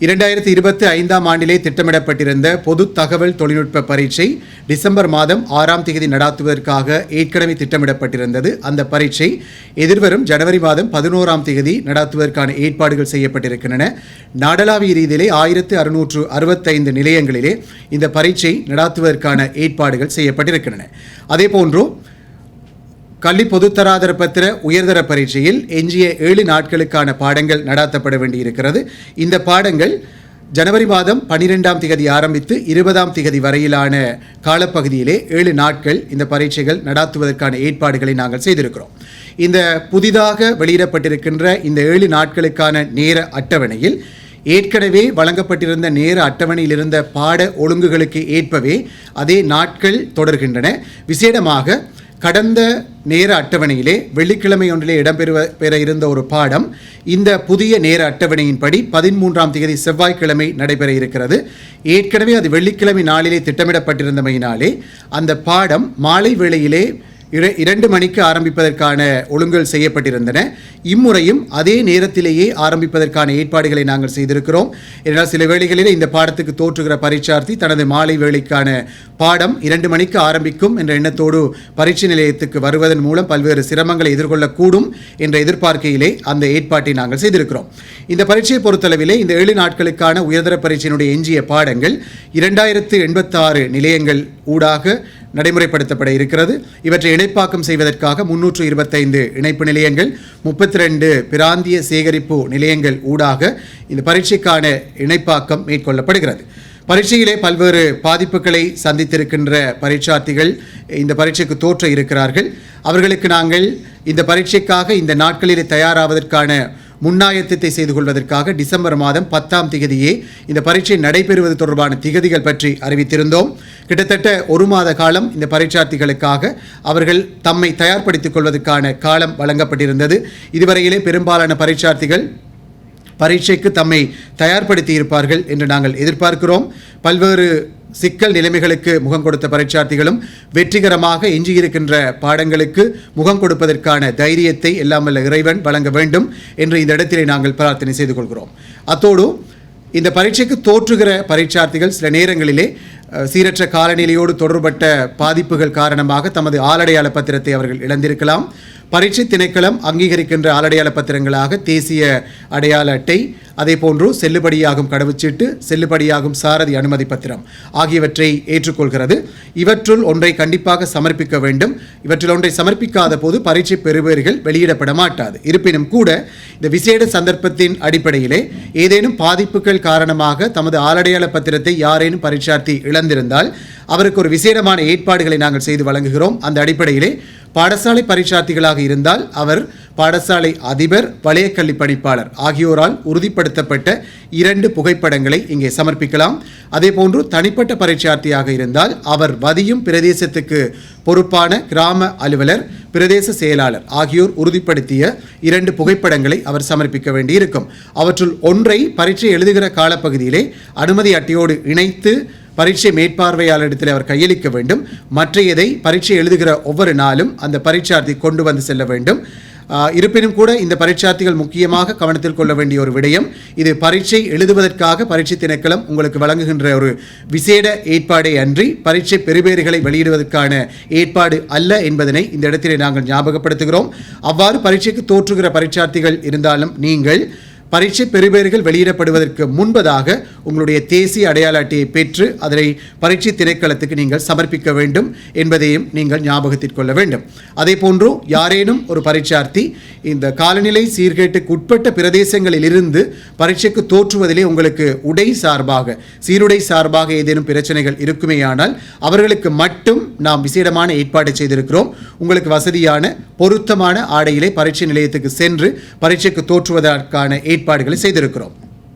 இரண்டாயிரத்தி இருபத்தி ஐந்தாம் ஆண்டிலே திட்டமிடப்பட்டிருந்த பொது தகவல் தொழில்நுட்ப பரீட்சை டிசம்பர் மாதம் ஆறாம் தேதி நடாத்துவதற்காக ஏற்கனவே திட்டமிடப்பட்டிருந்தது. அந்த பரீட்சை எதிர்வரும் ஜனவரி மாதம் பதினோராம் தேதி நடாத்துவதற்கான ஏற்பாடுகள் செய்யப்பட்டிருக்கின்றன. நாடளாவிய ரீதியிலே ஆயிரத்து அறுநூற்று அறுபத்தைந்து நிலையங்களிலே இந்த பரீட்சை நடாத்துவதற்கான ஏற்பாடுகள் செய்யப்பட்டிருக்கின்றன. அதேபோன்று கல்வி பொதுத்தராதர பத்திர உயர்தர பரீட்சையில் எஞ்சிய ஏழு நாட்களுக்கான பாடங்கள் நடாத்தப்பட வேண்டியிருக்கிறது. இந்த பாடங்கள் ஜனவரி மாதம் பன்னிரெண்டாம் திகதி ஆரம்பித்து இருபதாம் திகதி வரையிலான காலப்பகுதியிலே ஏழு நாட்கள் இந்த பரீட்சைகள் நடாத்துவதற்கான ஏற்பாடுகளை நாங்கள் செய்திருக்கிறோம். இந்த புதிதாக வெளியிடப்பட்டிருக்கின்ற இந்த ஏழு நாட்களுக்கான நேர அட்டவணையில் ஏற்கனவே வழங்கப்பட்டிருந்த நேர அட்டவணையில் இருந்த பாட ஒழுங்குகளுக்கு ஏற்பவே அதே நாட்கள் தொடர்கின்றன. விசேடமாக கடந்த நேர அட்டவணையிலே வெள்ளிக்கிழமை ஒன்றிலே இடம்பெறுவ பெற இருந்த ஒரு பாடம் இந்த புதிய நேர அட்டவணையின்படி பதிமூன்றாம் தேதி செவ்வாய்க்கிழமை நடைபெற இருக்கிறது. ஏற்கனவே அது வெள்ளிக்கிழமை நாளிலே திட்டமிடப்பட்டிருந்தமையினாலே அந்த பாடம் மாலை வேளையிலே இரண்டு மணிக்கு ஆரம்பிப்பதற்கான ஒழுங்குகள் செய்யப்பட்டிருந்தன. இம்முறையும் அதே நேரத்திலேயே ஆரம்பிப்பதற்கான ஏற்பாடுகளை நாங்கள் செய்திருக்கிறோம். ஏனால் சில வேளைகளில் இந்த பாடத்துக்கு தோற்றுகிற பரீட்சார்த்தி தனது மாலை வேளைக்கான பாடம் இரண்டு மணிக்கு ஆரம்பிக்கும் என்ற எண்ணத்தோடு பரீட்சை நிலையத்துக்கு வருவதன் மூலம் பல்வேறு சிரமங்களை எதிர்கொள்ளக்கூடும் என்ற எதிர்பார்க்கையிலே அந்த ஏற்பாட்டை நாங்கள் செய்திருக்கிறோம். இந்த பரீட்சையை பொறுத்தளவிலே இந்த ஏழு நாட்களுக்கான உயர்தர பரீட்சையினுடைய எஞ்சிய பாடங்கள் இரண்டாயிரத்து எண்பத்தாறு நிலையங்கள் ஊடாக நடைமுறைப்படுத்தப்பட இருக்கிறது. இவற்றை இணைப்பாக்கம் செய்வதற்காக முன்னூற்று இருபத்தைந்து இணைப்பு நிலையங்கள் முப்பத்தி ரெண்டு பிராந்திய சேகரிப்பு நிலையங்கள் ஊடாக இந்த பரீட்சைக்கான இணைப்பாக்கம் மேற்கொள்ளப்படுகிறது. பரீட்சையிலே பல்வேறு பாதிப்புகளை சந்தித்திருக்கின்ற பரீட்சார்த்திகள் இந்த பரீட்சைக்கு தோற்ற இருக்கிறார்கள். அவர்களுக்கு நாங்கள் இந்த பரீட்சைக்காக இந்த நாட்களிலே தயாராவதற்கான முன்னாயத்தத்தை செய்து கொள்வதற்காக டிசம்பர் மாதம் பத்தாம் திகதியே இந்த பரீட்சை நடைபெறுவது தொடர்பான திகதிகள் பற்றி அறிவித்திருந்தோம். கிட்டத்தட்ட ஒரு மாத காலம் இந்த பரீட்சார்த்திகளுக்காக அவர்கள் தம்மை தயார்படுத்திக் கொள்வதற்கான காலம் வழங்கப்பட்டிருந்தது. இதுவரையிலே பெரும்பாலான பரீட்சார்த்திகள் பரீட்சைக்கு தம்மை தயார்படுத்தி இருப்பார்கள் என்று நாங்கள் எதிர்பார்க்கிறோம். பல்வேறு சிக்கல் நிலைமைகளுக்கு முகம் கொடுத்த பரீட்சார்த்திகளும் வெற்றிகரமாக எஞ்சியிருக்கின்ற பாடங்களுக்கு முகம் கொடுப்பதற்கான தைரியத்தை எல்லாமல்ல இறைவன் வழங்க வேண்டும் என்று இந்த இடத்திலே நாங்கள் பிரார்த்தனை செய்து கொள்கிறோம். அத்தோடு இந்த பரீட்சைக்கு தோற்றுகிற பரீட்சார்த்திகள் சில நேரங்களிலே சீரற்ற காலநிலையோடு தொடர்பட்ட பாதிப்புகள் காரணமாக தமது ஆளடையாள பத்திரத்தை அவர்கள் இழந்திருக்கலாம். பரீட்சை திணைக்களம் அங்கீகரிக்கின்ற ஆளடையாள பத்திரங்களாக தேசிய அடையாள அட்டை அதேபோன்று செல்லுபடியாகும் கடவுச்சீட்டு செல்லுபடியாகும் சாரதி அனுமதி பத்திரம் ஆகியவற்றை ஏற்றுக்கொள்கிறது. இவற்றுள் ஒன்றை கண்டிப்பாக சமர்ப்பிக்க வேண்டும். இவற்றில் ஒன்றை சமர்ப்பிக்காத போது பரீட்சை பெறுபவர்கள் வெளியிடப்பட மாட்டாது. இருப்பினும் கூட இந்த விசேட சந்தர்ப்பத்தின் அடிப்படையிலே ஏதேனும் பாதிப்புகள் காரணமாக தமது ஆளடையாள பத்திரத்தை யாரேனும் பரீட்சார்த்தி இழந்திருந்தால் அவருக்கு ஒரு விசேடமான ஏற்பாடுகளை நாங்கள் செய்து வழங்குகிறோம். அந்த அடிப்படையிலே பாடசாலை பரீட்சார்த்திகளாக இருந்தால் அவர் பாடசாலை அதிபர் வளையக்கல்வி பணிப்பாளர் ஆகியோரால் உறுதிப்படுத்தப்பட்ட இரண்டு புகைப்படங்களை இங்கே சமர்ப்பிக்கலாம். அதேபோன்று தனிப்பட்ட பரீட்சார்த்தியாக இருந்தால் அவர் வதியும் பிரதேசத்துக்கு பொறுப்பான கிராம அலுவலர் பிரதேச செயலாளர் ஆகியோர் உறுதிப்படுத்திய இரண்டு புகைப்படங்களை அவர் சமர்ப்பிக்க வேண்டியிருக்கும். அவற்றுள் ஒன்றை பரீட்சை எழுதுகிற காலப்பகுதியிலே அனுமதி அட்டையோடு இணைத்து பரீட்சை மேற்பார்வையாளரிடத்தில் அவர் கையளிக்க வேண்டும். மற்றையதை பரீட்சை எழுதுகிற ஒவ்வொரு நாளும் அந்த பரீட்சார்த்தி கொண்டு வந்து செல்ல வேண்டும். இருப்பினும் கூட இந்த பரீட்சார்த்திகள் முக்கியமாக கவனத்தில் கொள்ள வேண்டிய ஒரு விடயம். இது பரீட்சை எழுதுவதற்காக பரீட்சை திணைக்களம் உங்களுக்கு வழங்குகின்ற ஒரு விசேட ஏற்பாடே அன்றி பரீட்சை பெறுபேறுகளை வெளியிடுவதற்கான ஏற்பாடு அல்ல என்பதனை இந்த இடத்திலே நாங்கள் ஞாபகப்படுத்துகிறோம். அவ்வாறு பரீட்சைக்கு தோற்றுகிற பரீட்சார்த்திகள் இருந்தாலும் நீங்கள் பரீட்சை பெறுபேறுகள் வெளியிடப்படுவதற்கு முன்பதாக உங்களுடைய தேசிய அடையாள அட்டையை பெற்று அதனை பரீட்சை திரைக்களத்துக்கு நீங்கள் சமர்ப்பிக்க வேண்டும் என்பதையும் நீங்கள் ஞாபகத்தில் கொள்ள வேண்டும். அதே போன்று யாரேனும் ஒரு பரீட்சார்த்தி இந்த காலநிலை சீர்கேட்டுக்கு உட்பட்ட பிரதேசங்களில் இருந்து பரீட்சைக்கு தோற்றுவதிலே உங்களுக்கு உடை சார்பாக சீருடை சார்பாக ஏதேனும் பிரச்சனைகள் இருக்குமேயானால் அவர்களுக்கு மட்டும் நாம் விசேடமான ஏற்பாடு செய்திருக்கிறோம். உங்களுக்கு வசதியான பொருத்தமான ஆடையிலே பரீட்சை நிலையத்துக்கு சென்று பரீட்சைக்கு தோற்றுவதற்கான ஏற்பாடுகளை செய்திருக்கிறோம்.